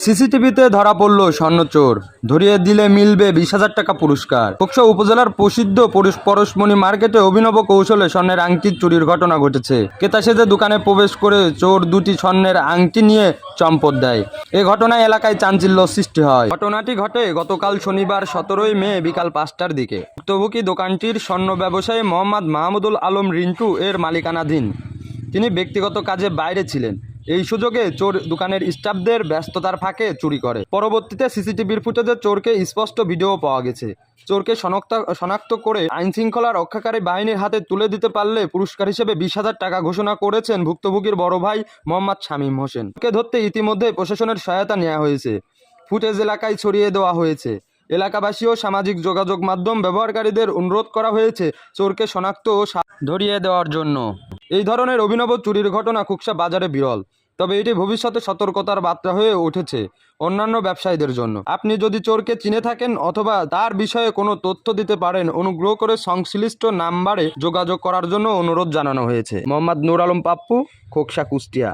সিসিটিভিতে ধরা পড়ল স্বর্ণচোর। ধরিয়ে দিলে মিলবে বিশ হাজার টাকা পুরস্কার। কোকসা উপজেলার প্রসিদ্ধ পরশ- পরশমণি মার্কেটে অভিনব কৌশলে স্বর্ণের আংটির চুরির ঘটনা ঘটেছে। ক্রেতা সেজে দোকানে প্রবেশ করে চোর দুটি স্বর্ণের আংটি নিয়ে চম্পট দেয়। এ ঘটনায় এলাকায় চাঞ্চল্য সৃষ্টি হয়। ঘটনাটি ঘটে গতকাল শনিবার সতেরোই মে বিকাল পাঁচটার দিকে। ভুক্তভোগী দোকানটির স্বর্ণ ব্যবসায়ী মোহাম্মদ মাহমুদুল আলম রিন্টু এর মালিকানাধীন। তিনি ব্যক্তিগত কাজে বাইরে ছিলেন। এই সুযোগে চোর দোকানের স্টাফদের ব্যস্ততার ফাঁকে চুরি করে। পরবর্তীতে সিসিটিভির ফুটেজে চোরকে স্পষ্ট ভিডিও পাওয়া গেছে। চোরকে শনাক্ত শনাক্ত করে আইন শৃঙ্খলা রক্ষাকারী বাহিনীর হাতে তুলে দিতে পারলে পুরস্কার হিসেবে বিশ হাজার টাকা ঘোষণা করেছেন ভুক্তভোগীর বড় ভাই মোহাম্মদ শামীম হোসেন। কে ধরতে ইতিমধ্যে প্রশাসনের সহায়তা নেওয়া হয়েছে। ফুটেজ এলাকায় ছড়িয়ে দেওয়া হয়েছে। এলাকাবাসী ও সামাজিক যোগাযোগ মাধ্যম ব্যবহারকারীদের অনুরোধ করা হয়েছে চোরকে শনাক্ত ও ধরিয়ে দেওয়ার জন্য। এই ধরনের অভিনব চুরির ঘটনা খুকসা বাজারে বিরল, তবে এটি ভবিষ্যতে সতর্কতার বার্তা হয়ে উঠেছে অন্যান্য ব্যবসায়ীদের জন্য। আপনি যদি চোরকে চিনে থাকেন অথবা তার বিষয়ে কোনো তথ্য দিতে পারেন, অনুগ্রহ করে সংশ্লিষ্ট নাম্বারে যোগাযোগ করার জন্য অনুরোধ জানানো হয়েছে। মোহাম্মদ নুর আলম পাপ্পু, খোকসা কুষ্টিয়া।